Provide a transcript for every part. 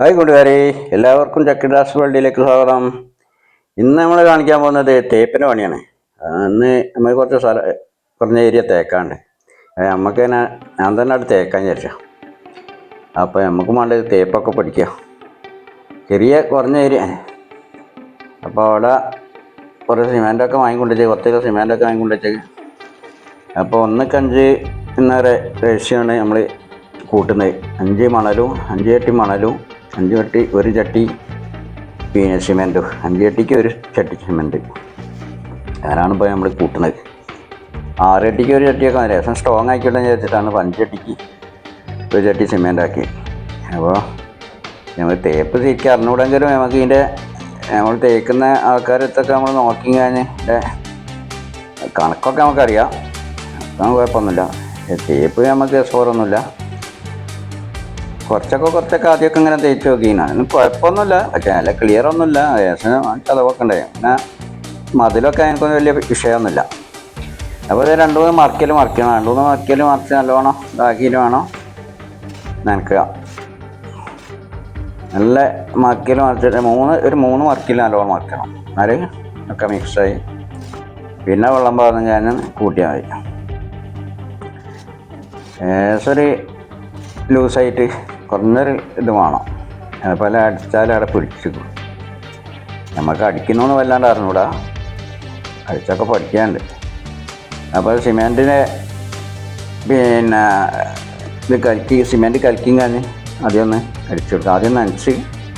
Hi കൂട്ടുകാരെ എല്ലാവർക്കും ചക്കി ഡാസ് വേൾഡിലേക്ക് സ്വാഗതം. ഇന്ന് നമ്മൾ കാണിക്കാൻ പോകുന്നത് തേപ്പിന്റെ പണിയാണ്. ഇന്ന് നമ്മൾ കുറച്ച് സ്ഥല കുറഞ്ഞ ഏരിയ തേക്കാണ്ട്. നമുക്ക് തന്നെ ഞാൻ തന്നെ അവിടെ തേക്കാൻ വിചാരിച്ചോ. അപ്പോൾ നമുക്ക് വേണ്ടത് തേപ്പൊക്കെ പഠിക്കാം ചെറിയ കുറഞ്ഞ ഏരിയ. അപ്പോൾ അവിടെ കുറേ സിമെന്റൊക്കെ വാങ്ങിക്കൊണ്ടുവച്ച് കുറച്ച് കിലോ സിമെന്റൊക്കെ വാങ്ങിക്കൊണ്ടുവച്ച് അപ്പോൾ ഒന്നൊക്കെ അഞ്ച് എന്നൊരു റേഷ്യാണ് നമ്മൾ കൂട്ടുന്നത്. അഞ്ച് മണലും അഞ്ച് എട്ടി മണലും അഞ്ച് ചട്ടി ഒരു ചട്ടി പിന്നെ സിമെന്റും അഞ്ച് ചട്ടിക്ക് ഒരു ചട്ടി സിമെന്റ് അതാണ് ഇപ്പോൾ നമ്മൾ കൂട്ടുന്നത്. ആറ് ചട്ടിക്ക് ഒരു ചട്ടിയൊക്കെ മതി ലേശം സ്ട്രോങ് ആക്കിയിട്ടെന്ന് വിചാരിച്ചിട്ടാണ് അഞ്ച് ചട്ടിക്ക് ഒരു ചട്ടി സിമെന്റ് ആക്കി അപ്പോൾ നമ്മൾ തേപ്പ് തിരിക്കുക അറിഞ്ഞുകൂടെങ്കിലും നമുക്ക് ഇതിന്റെ നമ്മൾ തേക്കുന്ന ആൾക്കാരത്തൊക്കെ നമ്മൾ നോക്കി കഴിഞ്ഞ് ഇതിന്റെ കണക്കൊക്കെ നമുക്കറിയാം. അതൊന്നും കുഴപ്പമൊന്നുമില്ല. തേപ്പ് നമുക്ക് സ്കോറൊന്നുമില്ല കുറച്ചൊക്കെ കുറച്ചൊക്കെ ആദ്യമൊക്കെ ഇങ്ങനെ തേച്ച് നോക്കിയാണ് കുഴപ്പമൊന്നുമില്ല. പക്ഷേ നല്ല ക്ലിയർ ഒന്നുമില്ല. ഏകദേശം ചതവൊക്കെ പിന്നെ മതിലൊക്കെ എനിക്കൊന്നും വലിയ വിഷയമൊന്നുമില്ല. അപ്പോൾ ഇത് രണ്ട് മൂന്ന് മറക്കൽ മറിക്കണം. രണ്ട് മൂന്ന് മറക്കൽ മറിച്ച് നല്ലോണം ഇതാക്കിയിട്ട് വേണം നനക്കുക. നല്ല മറക്കൽ മറിച്ചിട്ട് മൂന്ന് ഒരു മൂന്ന് മറക്കൽ നല്ലോണം മറക്കണം. എന്നാൽ ഒക്കെ മിക്സായി പിന്നെ വെള്ളം പാർന്ന് കഴിഞ്ഞാൽ കൂട്ടിയാൽ മതി. ഏകദേശം ഒരു ലൂസായിട്ട് കുറഞ്ഞൊരു ഇത് വേണം. പല അടിച്ചാൽ അവിടെ പിടിച്ചിരിക്കും നമുക്ക് അടിക്കുന്നൊന്നും വല്ലാണ്ട് അറിഞ്ഞൂടാ. അടിച്ചൊക്കെ പഠിക്കാനുണ്ട് അപ്പോൾ സിമെന്റിനെ പിന്നെ ഇത് കലക്കി സിമെന്റ് കലക്കിയും കാഞ്ഞ് ആദ്യം ഒന്ന് അടിച്ചു കൊടുക്കുക ആദ്യം നനച്ച്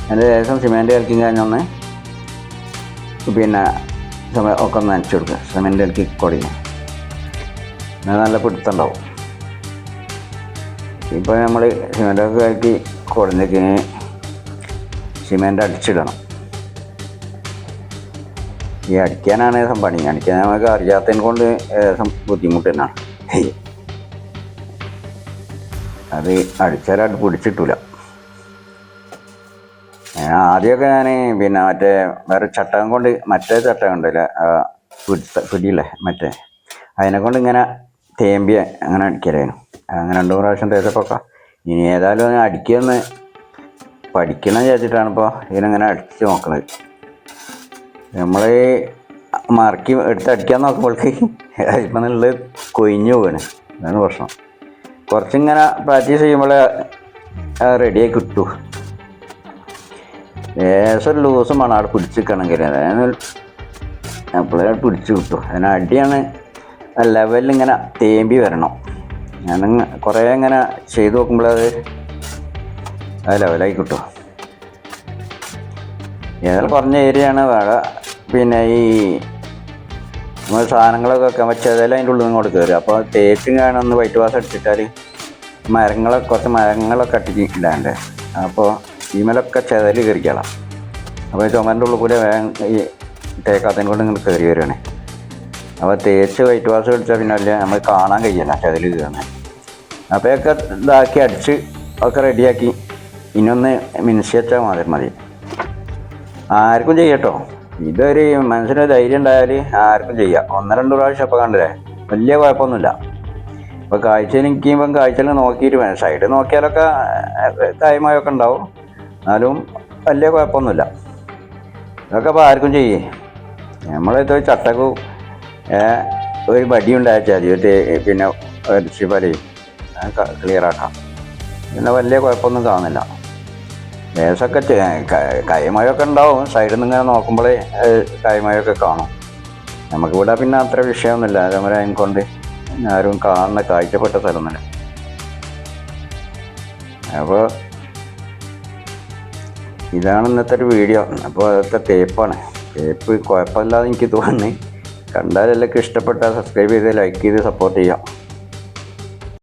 അതിന്റെ ശേഷം സിമെന്റ് കലക്കിയും കാഞ്ഞൊന്ന് പിന്നെ ഒക്കെ ഒന്ന് നനച്ചു കൊടുക്കുക. സിമെന്റ് കലക്കി എന്നാൽ നല്ല പിടുത്തുണ്ടാവും ഇപ്പോൾ നമ്മൾ സിമെന്റൊക്കെ കലക്കി കുറഞ്ഞേക്കിന് സിമെന്റ് അടിച്ചിടണം. ഈ അടിക്കാനാണ് ഏകദേശം പണി അടിക്കാൻ നമുക്ക് അറിയാത്തതിനെ കൊണ്ട് ഏകദേശം ബുദ്ധിമുട്ട് തന്നെയാണ്. അത് അടിച്ചാലത് പിടിച്ചിട്ടില്ല ആദ്യമൊക്കെ ഞാൻ പിന്നെ മറ്റേ വേറെ ചട്ടകം കൊണ്ട് മറ്റേ ചട്ടകം ഉണ്ടല്ലേ പിടുത്ത പിടിയില്ലേ മറ്റേ. അതിനെ കൊണ്ട് ഇങ്ങനെ തേമ്പിയെ അങ്ങനെ അടിക്കലായിരുന്നു. അങ്ങനെ രണ്ടു പ്രാവശ്യം തേച്ചപ്പോൾ ഇനി ഏതായാലും ഒന്ന് അടിക്കുമെന്ന് പഠിക്കണം വിചാരിച്ചിട്ടാണ് ഇപ്പോൾ ഇതിനങ്ങനെ അടിച്ച് നോക്കുന്നത് നമ്മൾ മറക്കി എടുത്ത് അടിക്കാൻ നോക്കുമ്പോഴേക്ക് ഇപ്പം നല്ല കൊയിഞ്ഞു പോവാണ്. അതാണ് പ്രശ്നം. കുറച്ചിങ്ങനെ പ്രാക്ടീസ് ചെയ്യുമ്പോൾ റെഡിയായി കിട്ടൂ. ലേശം ലൂസും വേണം അവിടെ പിടിച്ച് നിൽക്കണമെങ്കിൽ അതായത് അപ്പോഴേ പിടിച്ച് കിട്ടും. അതിന് അടിയാണ് ലെവലിൽ ഇങ്ങനെ തേമ്പി വരണം. ഞാൻ കുറേ ഇങ്ങനെ ചെയ്ത് നോക്കുമ്പോഴത് അത് ലെവലായി കിട്ടും. ഏതായാലും കുറഞ്ഞ ഏരിയയാണ് വാഴ പിന്നെ ഈ നമ്മൾ സാധനങ്ങളൊക്കെ വെക്കാൻ വെച്ചതെല്ലാം അതിന്റെ ഉള്ളിൽ നിന്ന് കൊടുക്കുക വരും. അപ്പോൾ തേക്കും കാണാൻ ഒന്ന് വൈറ്റ് വാസ് അടിച്ചിട്ടാൽ മരങ്ങളൊക്കെ കുറച്ച് മരങ്ങളൊക്കെ അട്ടിച്ച് ഇടാണ്ട് അപ്പോൾ ഈമലൊക്കെ ചെതൽ കയറിക്കളാം. അപ്പോൾ ചുമരിന്റെ ഉള്ളിൽ കൂടെ വേഗം ഈ തേക്കാത്തതിനെ കൊണ്ട് ഇങ്ങനെ കയറി വരുവാണ് അപ്പോൾ തേച്ച് വൈറ്റ് വാഷ് കളിച്ചാൽ പിന്നെ അല്ലേ നമ്മൾ കാണാൻ കഴിയില്ല ചതിൽ കയറുന്നത് അപ്പോഴൊക്കെ ഇതാക്കി അടിച്ച് ഒക്കെ റെഡിയാക്കി ഇനിയൊന്ന് മിനിസി വെച്ചാൽ മാത്രം മതി ആർക്കും ചെയ്യട്ടോ ഇതൊരു മനസ്സിന് ധൈര്യം ഉണ്ടായാൽ ആർക്കും ചെയ്യാം. ഒന്ന് രണ്ട് പ്രാവശ്യം അപ്പോൾ കണ്ടില്ലേ? വലിയ കുഴപ്പമൊന്നുമില്ല. ഇപ്പോൾ കാഴ്ചയിൽ നിൽക്കുമ്പം കാഴ്ചയിൽ നോക്കിയിട്ട് വേണം. സൈഡ് നോക്കിയാലൊക്കെ കായ്മയൊക്കെ ഉണ്ടാവും. എന്നാലും വലിയ കുഴപ്പമൊന്നുമില്ല. ഇതൊക്കെ അപ്പോൾ ആർക്കും ചെയ്യേ. നമ്മളിത് ചട്ടക്കും ഒരു വടി ഉണ്ടാച്ചാൽ മതി ഒരു പിന്നെ ശിവലയും ക്ലിയർ ആക്കാം. പിന്നെ വലിയ കുഴപ്പമൊന്നും കാണുന്നില്ല. ലേസൊക്കെ കൈമഴയൊക്കെ ഉണ്ടാവും. സൈഡിൽ നിന്ന് ഇങ്ങനെ നോക്കുമ്പോഴേ കൈമഴയൊക്കെ കാണും. നമുക്കിവിടെ പിന്നെ അത്ര വിഷയമൊന്നുമില്ല. അതിനെ കൊണ്ട് ആരും കാണുന്ന കാഴ്ചപ്പെട്ട സ്ഥലമൊന്നുമില്ല. അപ്പോൾ ഇതാണ് ഇന്നത്തെ ഒരു വീഡിയോ അപ്പോൾ അതൊക്കെ തേപ്പാണ് തേപ്പ് കുഴപ്പമില്ലാതെ എനിക്ക് തോന്നുന്നു. കണ്ടാൽ ഇഷ്ടപ്പെട്ടാൽ സബ്സ്ക്രൈബ് ചെയ്ത് ലൈക്ക് ചെയ്ത് സപ്പോർട്ട് ചെയ്യാം.